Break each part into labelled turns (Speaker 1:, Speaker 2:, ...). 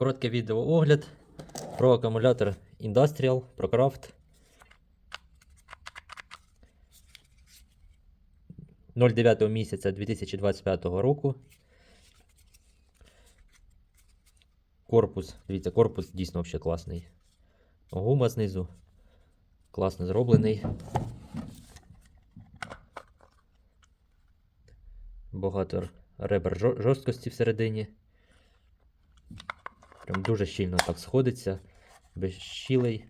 Speaker 1: Короткий відеоогляд про акумулятор Industrial ProCraft 09 місяця 2025 року. Корпус, дивіться, корпус дійсно взагалі класний. Гума знизу. Класно зроблений. Багато ребер жорсткості всередині. Прям дуже щільно так сходиться, без щілей.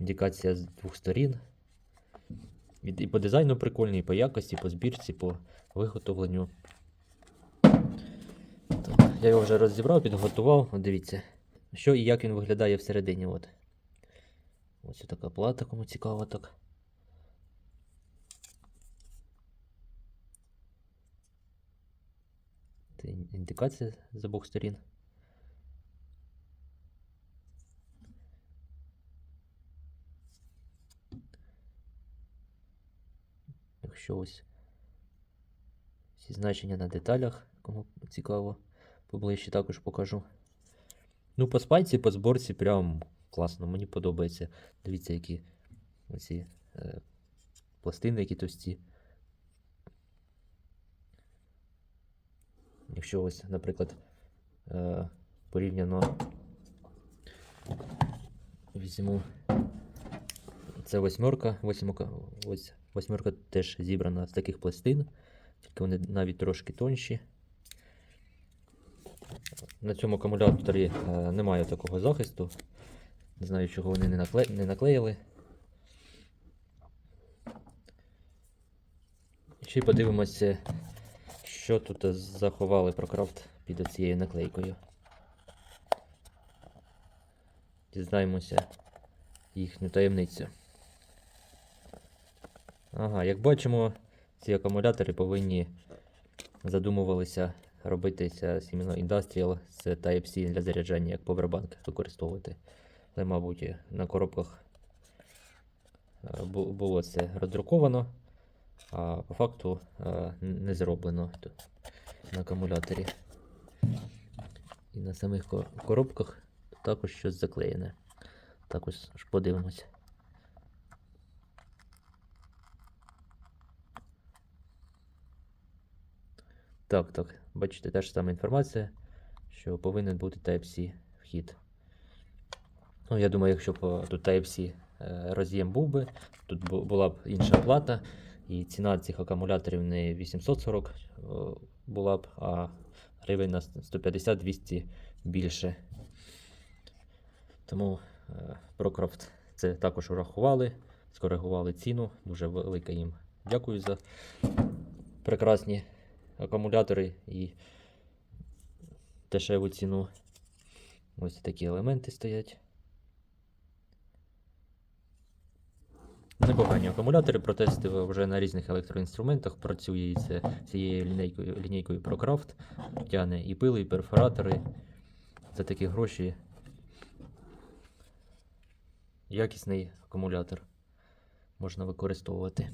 Speaker 1: Індикація з двох сторін. І, по дизайну прикольний, і по якості, і по збірці, по виготовленню. Так, я його вже розібрав, підготував. От дивіться, що і як він виглядає всередині. От. Ось така плата, кому цікаво так. Це індикація з обох сторін. Якщо ось всі значення на деталях, кому цікаво, поближче також покажу. Ну, по спайці, по зборці прям класно, мені подобається. Дивіться, які оці е, пластини, які товсті. Якщо ось, наприклад, е, порівняно візьму це восьмерка, восьмерка, ось восьмерка теж зібрана з таких пластин, тільки вони навіть трошки тонші. На цьому акумуляторі е, немає такого захисту. Не знаю, чого вони не, накле... не наклеїли. Ще подивимося, що тут заховали ProCraft під цією наклейкою. Дізнаємося їхню таємницю. Ага, як бачимо, ці акумулятори повинні задумувалися робитися іменно Industrial з Type-C для заряджання як повербанк використовувати. Але, мабуть, на коробках е, було це роздруковано, а по факту е, не зроблено на акумуляторі. І на самих коробках також щось заклеєне. Також ж подивимося. Так, так. Бачите, та ж сама інформація, що повинен бути Type-C вхід. Ну, я думаю, якщо б тут Type-C е, роз'єм був би, тут була б інша плата, і ціна цих акумуляторів не 840 е, була б, а гривень на 150-200 більше. Тому е, ProCraft це також урахували, скоригували ціну. Дуже велике їм дякую за прекрасні акумулятори і дешеву ціну. Ось такі елементи стоять. Непогані акумулятори протестив вже на різних електроінструментах. Працює це цією лінійкою, лінійкою ProCraft. Тягне і пили, і перфоратори. За такі гроші. Якісний акумулятор можна використовувати.